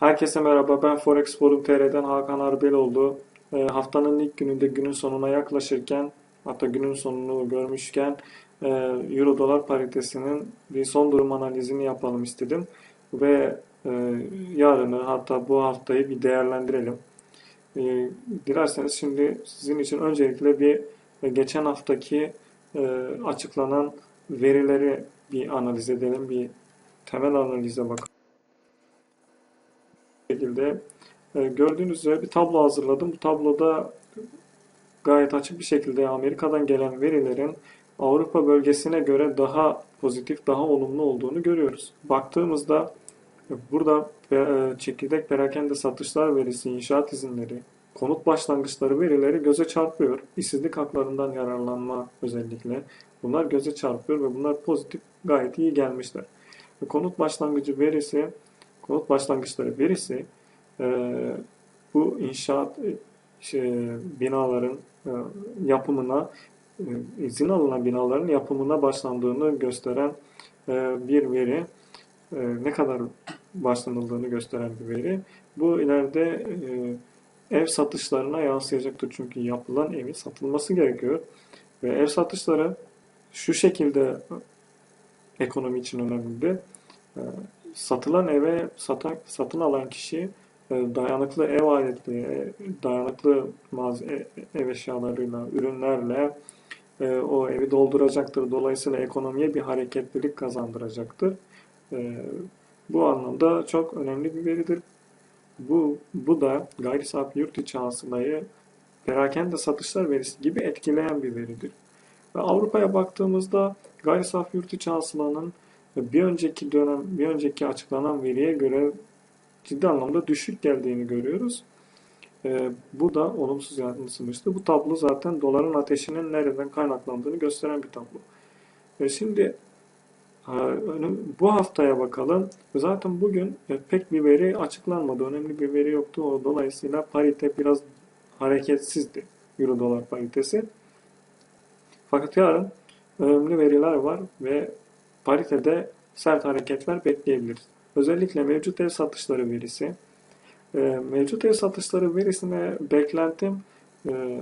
Herkese merhaba, ben Forex Forum TR'den Hakan Arbeloğlu. E, haftanın ilk gününde günün sonuna yaklaşırken, hatta günün sonunu görmüşken e, Euro dolar paritesinin bir son durum analizini yapalım istedim. Ve e, yarını hatta bu haftayı bir değerlendirelim. E, dilerseniz şimdi sizin için öncelikle bir e, geçen haftaki e, açıklanan verileri bir analiz edelim, bir temel analize bakalım şekilde e, gördüğünüz üzere bir tablo hazırladım. Bu tabloda gayet açık bir şekilde Amerika'dan gelen verilerin Avrupa bölgesine göre daha pozitif, daha olumlu olduğunu görüyoruz. Baktığımızda e, burada e, çekirdek perakende satışlar verisi, inşaat izinleri, konut başlangıçları verileri göze çarpıyor. İşsizlik haklarından yararlanma özellikle. Bunlar göze çarpıyor ve bunlar pozitif gayet iyi gelmişler. Konut başlangıcı verisi konut başlangıçları verisi e, bu inşaat şey, binaların e, yapımına e, izin alınan binaların yapımına başlandığını gösteren bir veri. Ne kadar başlanıldığını gösteren bir veri. Bu ileride ev satışlarına yansıyacaktır. Çünkü yapılan evin satılması gerekiyor. Ve ev satışları şu şekilde ekonomi için önemli. Satılan eve satan, satın alan kişi e, dayanıklı ev aletleri, e, dayanıklı e, ev eşyalarıyla, ürünlerle o evi dolduracaktır. Dolayısıyla ekonomiye bir hareketlilik kazandıracaktır. Bu anlamda çok önemli bir veridir. Bu, bu da gayri safi yurt içi hasılayı perakende satışlar verisi gibi etkileyen bir veridir. Ve Avrupa'ya baktığımızda gayri safi yurt içi hasılanın bir önceki dönem, bir önceki açıklanan veriye göre ciddi anlamda düşük geldiğini görüyoruz. E, bu da olumsuz yansımıştı. Bu tablo zaten doların ateşinin nereden kaynaklandığını gösteren bir tablo. E, şimdi bu haftaya bakalım. Zaten bugün e, pek bir veri açıklanmadı. Önemli bir veri yoktu. O dolayısıyla parite biraz hareketsizdi. Euro dolar paritesi. Fakat yarın önemli veriler var ve paritede sert hareketler bekleyebiliriz. Özellikle mevcut ev satışları verisi. E, mevcut ev satışları verisine beklentim e,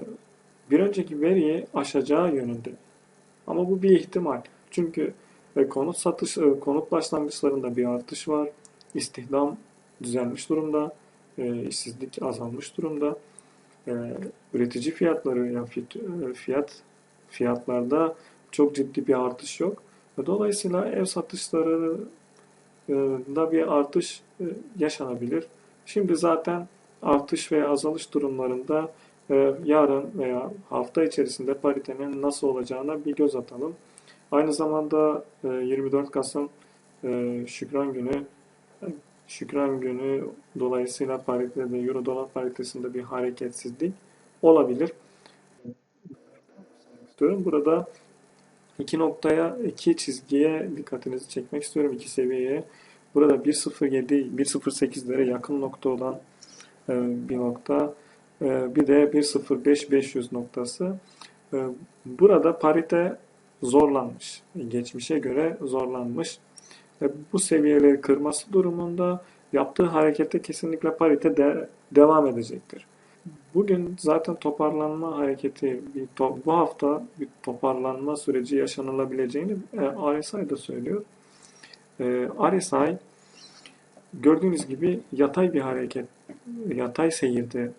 bir önceki veriyi aşacağı yönünde. Ama bu bir ihtimal. Çünkü e, konut satış konut başlangıçlarında bir artış var. İstihdam düzelmiş durumda. işsizlik azalmış durumda. üretici fiyatları yani fiyat fiyatlarda çok ciddi bir artış yok. Dolayısıyla ev satışlarında bir artış e, yaşanabilir. Şimdi zaten artış veya azalış durumlarında e, yarın veya hafta içerisinde paritenin nasıl olacağına bir göz atalım. Aynı zamanda 24 e, Kasım Şükran Günü Şükran Günü dolayısıyla paritede Euro dolar paritesinde bir hareketsizlik olabilir. Burada İki noktaya, iki çizgiye dikkatinizi çekmek istiyorum. iki seviyeye. Burada 1.07, 1.08'lere yakın nokta olan e, bir nokta. E, bir de 1.05-500 noktası. E, burada parite zorlanmış. Geçmişe göre zorlanmış. Bu seviyeleri kırması durumunda yaptığı harekette kesinlikle parite de devam edecektir. Bugün zaten toparlanma hareketi, bir to bu hafta bir toparlanma süreci yaşanılabileceğini e, RSI da söylüyor. E, RSI gördüğünüz gibi yatay bir hareket, yatay seyirde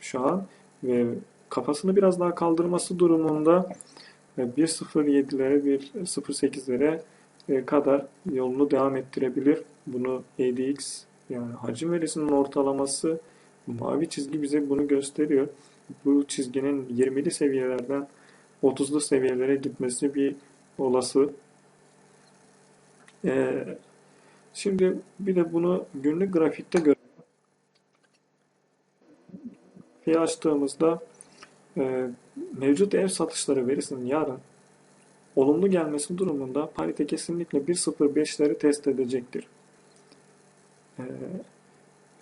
şu an ve kafasını biraz daha kaldırması durumunda 1.07'lere, 1.08'lere e, kadar yolunu devam ettirebilir. Bunu ADX yani hacim verisinin ortalaması Mavi çizgi bize bunu gösteriyor. Bu çizginin 20'li seviyelerden 30'lu seviyelere gitmesi bir olası. Ee, şimdi bir de bunu günlük grafikte görelim. Grafiği açtığımızda e, mevcut ev satışları verisinin yarın olumlu gelmesi durumunda parite kesinlikle 1.05'leri test edecektir. Ee,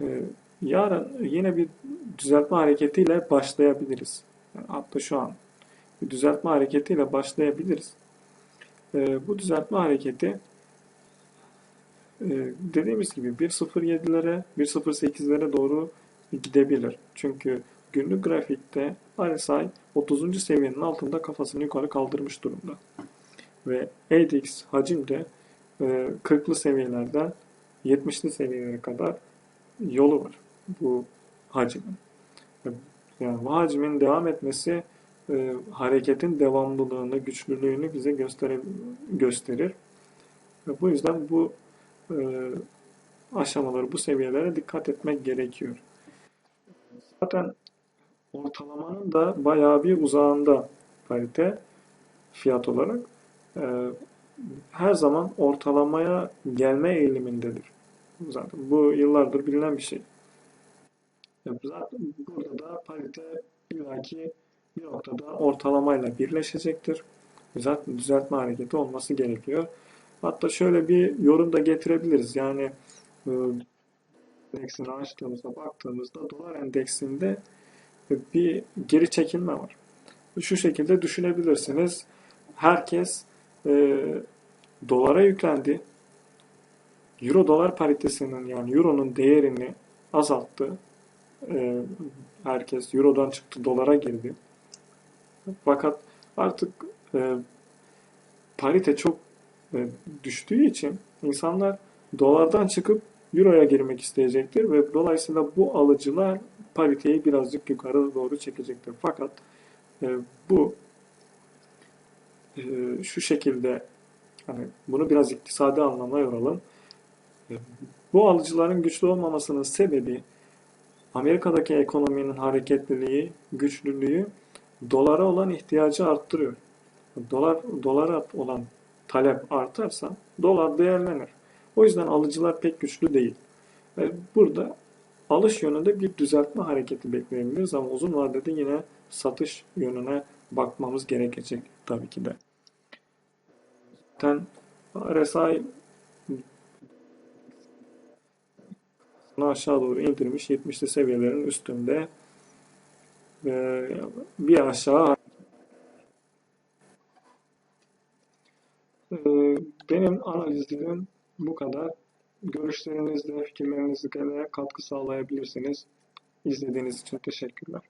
e, Yarın yine bir düzeltme hareketiyle başlayabiliriz. Yani hatta şu an bir düzeltme hareketiyle başlayabiliriz. Ee, bu düzeltme hareketi e, dediğimiz gibi 1.07'lere, 1.08'lere doğru gidebilir. Çünkü günlük grafikte RSI 30. seviyenin altında kafasını yukarı kaldırmış durumda. Ve ADX hacim de e, 40'lı seviyelerden 70'li seviyelere kadar yolu var bu hacimin. Yani bu hacimin devam etmesi e, hareketin devamlılığını, güçlülüğünü bize gösterir. gösterir. Ve bu yüzden bu e, aşamaları, bu seviyelere dikkat etmek gerekiyor. Zaten ortalamanın da bayağı bir uzağında parite fiyat olarak. E, her zaman ortalamaya gelme eğilimindedir. Zaten bu yıllardır bilinen bir şey. Zaten burada da parite illaki bir noktada ortalamayla birleşecektir. Zaten düzeltme hareketi olması gerekiyor. Hatta şöyle bir yorum da getirebiliriz. Yani e, endeksini açtığımızda baktığımızda dolar endeksinde bir geri çekilme var. Şu şekilde düşünebilirsiniz. Herkes e, dolara yüklendi. Euro dolar paritesinin yani euronun değerini azalttı. E, herkes eurodan çıktı dolara girdi. Fakat artık e, parite çok e, düştüğü için insanlar dolardan çıkıp euroya girmek isteyecektir ve dolayısıyla bu alıcılar pariteyi birazcık yukarı doğru çekecektir. Fakat e, bu e, şu şekilde hani bunu biraz iktisadi anlamda yoralım. E, bu alıcıların güçlü olmamasının sebebi Amerika'daki ekonominin hareketliliği, güçlülüğü dolara olan ihtiyacı arttırıyor. Dolar dolara olan talep artarsa dolar değerlenir. O yüzden alıcılar pek güçlü değil. Ve burada alış yönünde bir düzeltme hareketi bekleyebiliriz ama uzun vadede yine satış yönüne bakmamız gerekecek tabii ki de. Zaten RSI aşağı doğru indirmiş 70'li seviyelerin üstünde bir aşağı benim analizlerim bu kadar. Görüşlerinizle, fikirlerinizle katkı sağlayabilirsiniz. İzlediğiniz için teşekkürler.